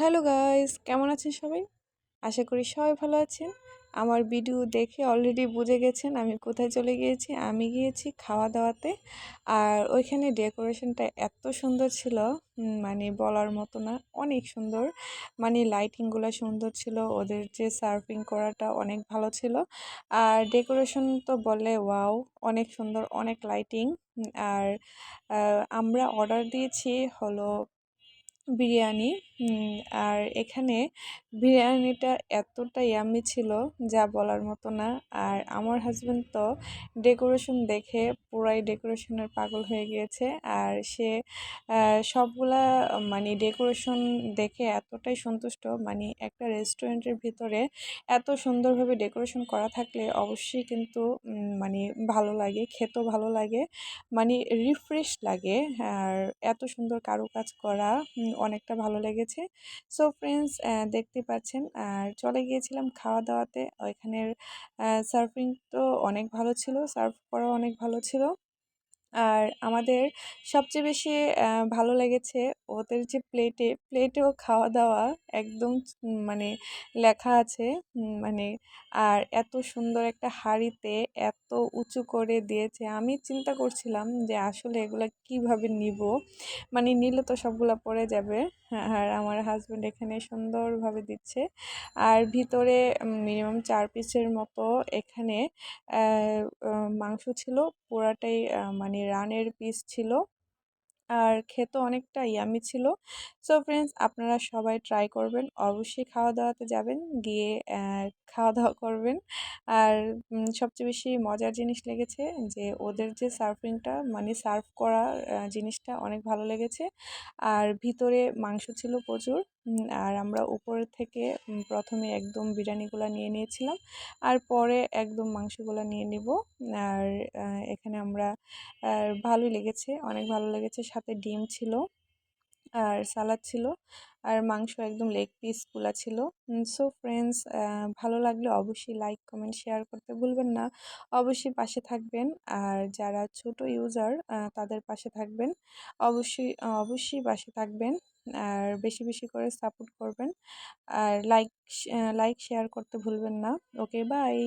Hello guys, কেমন আছেন সবাই? আশা করি সবাই ভালো আছেন। আমার ভিডিও দেখে অলরেডি বুঝে গেছেন আমি কোথায় চলে গিয়েছি। আমি গিয়েছি খাওয়া দাওয়াতে আর ওইখানে ডেকোরেশনটা এত সুন্দর ছিল মানে বলার মতো না, অনেক সুন্দর। মানে লাইটিংগুলো সুন্দর ছিল, ওদের যে সার্ফিং করাটা অনেক ভালো ছিল। আর ডেকোরেশন তো বলে ওয়াও, অনেক সুন্দর, অনেক লাইটিং। আর আমরা অর্ডার দিয়েছি হলো বিরিয়ানি। আর এখানে বিরিয়ানিটা এতটা ইয়াম্মি ছিল যা বলার মতো না। আর আমার হাজব্যান্ড তো ডেকোরেশন দেখে পুরাই ডেকোরেশনের পাগল হয়ে গিয়েছে। আর সে সবগুলা মানে ডেকোরেশন দেখে এতটাই সন্তুষ্ট। মানে একটা রেস্টুরেন্টের ভিতরে এত সুন্দরভাবে ডেকোরেশন করা থাকলে অবশ্যই কিন্তু মানে ভালো লাগে, খেতেও ভালো লাগে মানে রিফ্রেশ লাগে। আর এত সুন্দর কারুকাজ করা অনেকটা ভালো লেগেছে। সো ফ্রেন্ডস দেখতে পাচ্ছেন, আর চলে গিয়েছিলাম খাওয়া দাওয়াতে ওইখানের সার্ফিং তো অনেক ভালো ছিল সার্ফ করা অনেক ভালো ছিল। আর আমাদের সবচেয়ে বেশি ভালো লেগেছে ওদের যে প্লেটে, প্লেটেও খাওয়া দাওয়া একদম মানে লেখা আছে মানে আর এত সুন্দর একটা হাঁড়িতে এত উঁচু করে দিয়েছে। আমি চিন্তা করছিলাম যে আসলে এগুলো কীভাবে নিব? মানে নিলে তো সবগুলো পড়ে যাবে। আর আমার হাজব্যান্ড এখানে সুন্দরভাবে দিচ্ছে। আর ভিতরে মিনিমাম চার পিসের মতো এখানে মাংস ছিল। পুরাটাই মানে রানের পিস ছিল। আর খেতে অনেকটা ইয়ামি ছিল। সো ফ্রেন্ডস আপনারা সবাই ট্রাই করবেন। অবশ্যই খাওয়া দাওয়াতে যাবেন, গিয়ে খাওয়া দাওয়া করবেন। আর সবচেয়ে বেশি মজার জিনিস লেগেছে যে, ওদের যে সার্ফিংটা মানে সার্ভ করা জিনিসটা অনেক ভালো লেগেছে। আর ভিতরে মাংস ছিল প্রচুর আর আমরা উপর থেকে প্রথমে একদম বিরিয়ানিগুলো নিয়ে নিয়েছিলাম। আর পরে একদম মাংসগুলো নিয়ে নিব। আর এখানে আমরা ভালোই লেগেছে, অনেক ভালো লেগেছে। সাথে ডিম ছিল আর সালাদ ছিল আর মাংস একদম লেগ পিসগুলা ছিল। সো ফ্রেন্ডস ভালো লাগলে অবশ্যই লাইক কমেন্ট শেয়ার করতে ভুলবেন না। অবশ্যই পাশে থাকবেন আর যারা ছোট ইউজার তাদের পাশে থাকবেন। অবশ্যই অবশ্যই পাশে থাকবেন আর বেশি বেশি করে সাপোর্ট করবেন। আর লাইক লাইক শেয়ার করতে ভুলবেন না। Okay bye